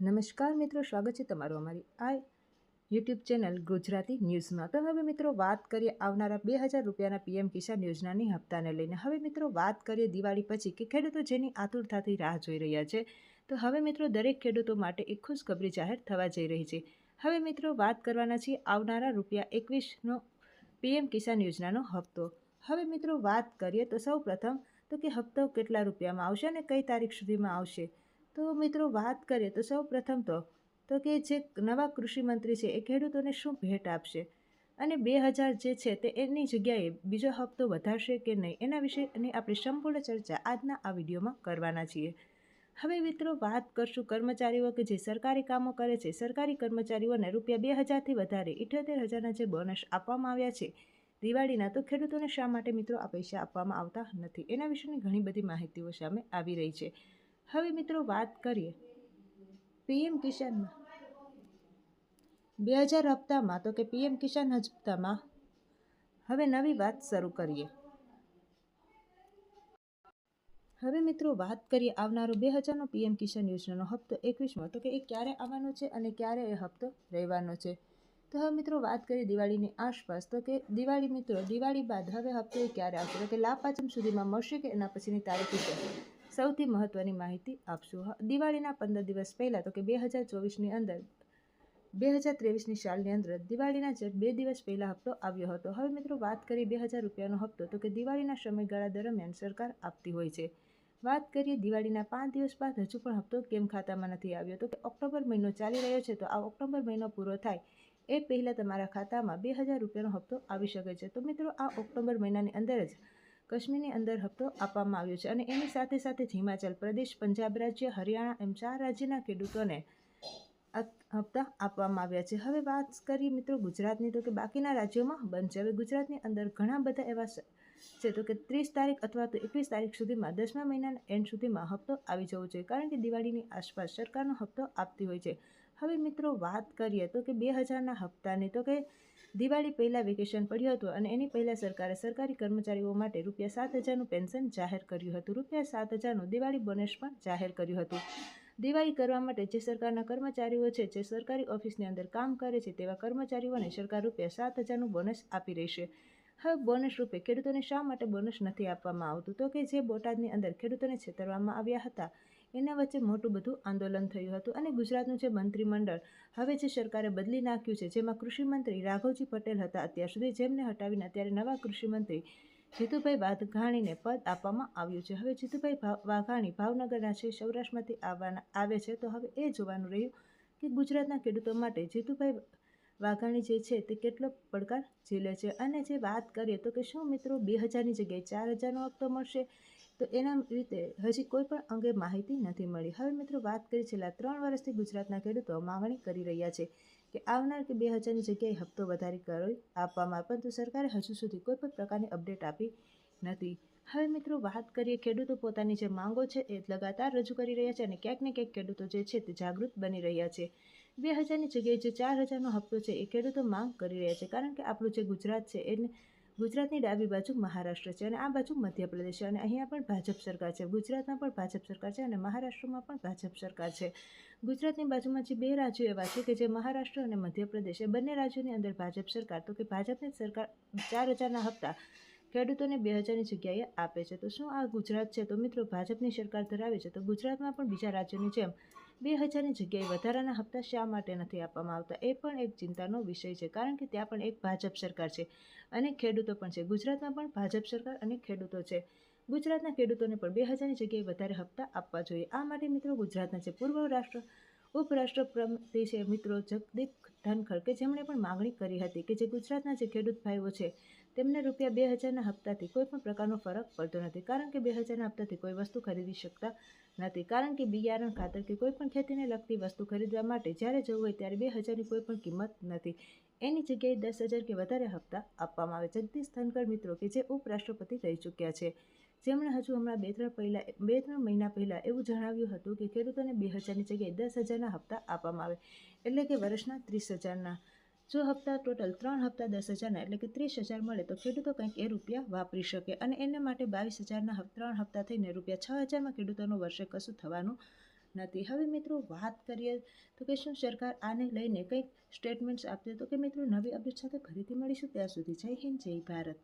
નમસ્કાર મિત્રો, સ્વાગત છે તમારું અમારી આ યુટ્યુબ ચેનલ ગુજરાતી ન્યૂઝમાં. તો હવે મિત્રો વાત કરીએ આવનારા બે હજાર રૂપિયાના પીએમ કિસાન યોજનાની હપ્તાને લઈને. હવે મિત્રો વાત કરીએ દિવાળી પછી કે ખેડૂતો જેની આતુરતાથી રાહ જોઈ રહ્યા છે. તો હવે મિત્રો દરેક ખેડૂતો માટે એક ખુશખબરી જાહેર થવા જઈ રહી છે. હવે મિત્રો વાત કરવાના છીએ આવનારા રૂપિયા એકવીસનો પીએમ કિસાન યોજનાનો હપ્તો. હવે મિત્રો વાત કરીએ તો સૌ પ્રથમ તો કે હપ્તો કેટલા રૂપિયામાં આવશે અને કઈ તારીખ સુધીમાં આવશે? તો મિત્રો વાત કરીએ તો સૌ પ્રથમ તો તો કે જે નવા કૃષિ મંત્રી છે એ ખેડૂતોને શું ભેટ આપશે? અને બે હજાર જે છે તે એની જગ્યાએ બીજો હપ્તો વધારશે કે નહીં? એના વિશેની આપણે સંપૂર્ણ ચર્ચા આજના આ વિડીયોમાં કરવાના છીએ. હવે મિત્રો વાત કરશું કર્મચારીઓ કે જે સરકારી કામો કરે છે. સરકારી કર્મચારીઓને રૂપિયા બે હજારથી વધારે ઇઠ્યોતેર હજારના જે બોનસ આપવામાં આવ્યા છે, દિવાળીના તો ખેડૂતોને શા માટે મિત્રો આ પૈસા આપવામાં આવતા નથી? એના વિશેની ઘણી બધી માહિતીઓ સામે આવી રહી છે. હવે મિત્રો વાત કરીએ પીએમ કિસાનમાં. બે હજાર હપ્તામાં, તો કે પીએમ કિસાન હપ્તામાં, હવે નવી વાત શરૂ કરીએ. હવે મિત્રો વાત કરીએ આવનારો બે હજારનો પીએમ કિસાન યોજનાનો હપ્તો એકવીસમાં, તો કે એ ક્યારે આવવાનો છે અને ક્યારે એ હપ્તો રહેવાનો છે. તો હવે મિત્રો વાત કરીએ દિવાળીની આસપાસ, તો કે દિવાળી મિત્રો, દિવાળી બાદ હવે હપ્તો ક્યારે આવશે? તો કે લાભ પાંચમ સુધીમાં મળશે કે એના પછીની તારીખ છે સૌથી મહત્ત્વની માહિતી આપશું. દિવાળીના પંદર દિવસ પહેલાં તો કે બે હજાર ચોવીસની અંદર, બે હજાર ત્રેવીસની સાલની અંદર દિવાળીના જ બે દિવસ પહેલાં હપ્તો આવ્યો હતો. હવે મિત્રો વાત કરીએ બે હજાર રૂપિયાનો હપ્તો, તો કે દિવાળીના સમયગાળા દરમિયાન સરકાર આપતી હોય છે. વાત કરીએ દિવાળીના પાંચ દિવસ બાદ હજુ પણ હપ્તો કેમ ખાતામાં નથી આવ્યો? તો કે ઓક્ટોબર મહિનો ચાલી રહ્યો છે, તો આ ઓક્ટોબર મહિનો પૂરો થાય એ પહેલાં તમારા ખાતામાં બે હજાર રૂપિયાનો હપ્તો આવી શકે છે. તો મિત્રો આ ઓક્ટોબર મહિનાની અંદર જ કાશ્મીરની અંદર હપ્તો આપવામાં આવ્યો છે અને એની સાથે સાથે હિમાચલ પ્રદેશ, પંજાબ રાજ્ય, હરિયાણા એમ ચાર રાજ્યના ખેડૂતોને હપ્તા આપવામાં આવ્યા છે. હવે વાત કરીએ મિત્રો ગુજરાતની, તો કે બાકીના રાજ્યોમાં બંધ છે. હવે ગુજરાતની અંદર ઘણા બધા એવા છે, તો કે ત્રીસ તારીખ અથવા તો એકવીસ તારીખ સુધીમાં, દસમા મહિનાના એન્ડ સુધીમાં હપ્તો આવી જવો જોઈએ, કારણ કે દિવાળીની આસપાસ સરકારનો હપ્તો આપતી હોય છે. હવે મિત્રો વાત કરીએ, તો કે બે હજારના હપ્તાની, તો કે દિવાળી પહેલાં વેકેશન પડ્યું હતું અને એની પહેલાં સરકારે સરકારી કર્મચારીઓ માટે રૂપિયા સાત હજારનું પેન્શન જાહેર કર્યું હતું. રૂપિયા સાત હજારનું દિવાળી બોનસ પણ જાહેર કર્યું હતું. દિવાળી કરવા માટે જે સરકારના કર્મચારીઓ છે, જે સરકારી ઓફિસની અંદર કામ કરે છે, તેવા કર્મચારીઓને સરકાર રૂપિયા સાત હજારનું બોનસ આપી રહેશે હવે બોનસ રૂપે ખેડૂતોને શા માટે બોનસ નથી આપવામાં આવતું? તો કે જે બોટાદની અંદર ખેડૂતોને છેતરવામાં આવ્યા હતા એના વચ્ચે મોટું બધું આંદોલન થયું હતું અને ગુજરાતનું જે મંત્રીમંડળ હવે જે સરકારે બદલી નાખ્યું છે, જેમાં કૃષિમંત્રી રાઘવજી પટેલ હતા અત્યાર સુધી જેમને હટાવીને અત્યારે નવા કૃષિમંત્રી જીતુભાઈ વાઘાણીને પદ આપવામાં આવ્યું છે. હવે જીતુભાઈ વાઘાણી ભાવનગરના છે, સૌરાષ્ટ્રમાંથી આવવાના, આવે છે, તો હવે એ જોવાનું રહ્યું કે ગુજરાતના ખેડૂતો માટે જીતુભાઈ વાઘાણી જે છે તે કેટલો પડકાર ઝીલે છે અને જે વાત કરીએ તો કે શું મિત્રો બે હજારની જગ્યાએ ચાર હજારનો હપ્તો મળશે? તો એના રીતે હજી કોઈ પણ અંગે માહિતી નથી મળી. હવે મિત્રો વાત કરી છેલ્લા ત્રણ વર્ષથી ગુજરાતના ખેડૂતો માંગણી કરી રહ્યા છે કે આવનાર કે બે હજારની જગ્યાએ હપ્તો વધારે કરી આપવામાં પરંતુ સરકારે હજુ સુધી કોઈ પણ પ્રકારની અપડેટ આપી નથી. હવે મિત્રો વાત કરીએ ખેડૂતો પોતાની જે માંગો છે એ લગાતાર રજૂ કરી રહ્યા છે અને ક્યાંક ને ક્યાંક ખેડૂતો જે છે તે જાગૃત બની રહ્યા છે. બે હજારની જગ્યાએ જે ચાર હજારનો હપ્તો છે એ ખેડૂતો માંગ કરી રહ્યા છે, કારણ કે આપણું જે ગુજરાત છે એને ગુજરાતની ડાબી બાજુ મહારાષ્ટ્ર છે અને આ બાજુ મધ્યપ્રદેશ છે. અને અહીંયા પણ ભાજપ સરકાર છે. ગુજરાતમાં પણ ભાજપ સરકાર છે અને મહારાષ્ટ્રમાં પણ ભાજપ સરકાર છે. ગુજરાતની બાજુમાં જે બે રાજ્યો એવા છે કે જે મહારાષ્ટ્ર અને મધ્યપ્રદેશ એ બંને રાજ્યોની અંદર ભાજપ સરકાર, તો કે ભાજપની સરકાર ચાર હજારના હપ્તા ખેડૂતોને બે હજારની જગ્યાએ આપે છે. તો શું આ ગુજરાત છે? તો મિત્રો, ભાજપની સરકાર ધરાવે છે. તો ગુજરાતમાં પણ બીજા રાજ્યોની જેમ બે હજારની જગ્યાએ વધારાના હપ્તા શા માટે નથી આપવામાં આવતા? એ પણ એક ચિંતાનો વિષય છે, કારણ કે ત્યાં પણ એક ભાજપ સરકાર છે અને ખેડૂતો પણ છે. ગુજરાતમાં પણ ભાજપ સરકાર અને ખેડૂતો છે. ગુજરાતના ખેડૂતોને પણ બે હજારની જગ્યાએ વધારે હપ્તા આપવા જોઈએ. આ માટે મિત્રો ગુજરાતના છે પૂર્વ રાષ્ટ્ર ઉપરાષ્ટ્રપતિ છે મિત્રો જગદીપ ધનખડ, કે જેમણે પણ માગણી કરી હતી કે જે ગુજરાતના જે ખેડૂત ભાઈઓ છે, તેમને રૂપિયા બે હજારના હપ્તાથી કોઈ પણ પ્રકારનો ફરક પડતો નથી. કારણ કે બે હજારના હપ્તાથી કોઈ વસ્તુ ખરીદી શકતા નથી. કારણ કે બિયારણ ખાતર કે કોઈ પણ ખેતીને લગતી વસ્તુ ખરીદવા માટે જ્યારે જવું હોય ત્યારે બે હજારની કોઈ પણ કિંમત નથી. એની જગ્યાએ દસ હજાર કે વધારે હપ્તા આપવામાં આવે. જગદીશ ધનખડ મિત્રો, કે જે ઉપરાષ્ટ્રપતિ રહી ચૂક્યા છે. જેમણે હજુ હમણાં બે ત્રણ પહેલાં, બે ત્રણ મહિના પહેલાં એવું જણાવ્યું હતું કે ખેડૂતોને બે હજારની જગ્યાએ દસ હજારના હપ્તા આપવામાં આવે. એટલે કે વર્ષના ત્રીસ હજારના. જો હપ્તા ટોટલ ત્રણ હપ્તા દસ હજારના એટલે કે ત્રીસ હજાર મળે તો ખેડૂતો કંઈક એ રૂપિયા વાપરી શકે. અને એના માટે બાવીસ હજારના ત્રણ હપ્તા થઈને રૂપિયા છ હજારમાં ખેડૂતોનું વર્ષે કશું થવાનું નથી. હવે મિત્રો વાત કરીએ તો કે શું સરકાર આને લઈને કંઈક સ્ટેટમેન્ટ્સ આપશે? તો કે મિત્રો નવી અપડેટ સાથે ફરીથી મળીશું. ત્યાં સુધી જય હિન્દ, જય ભારત.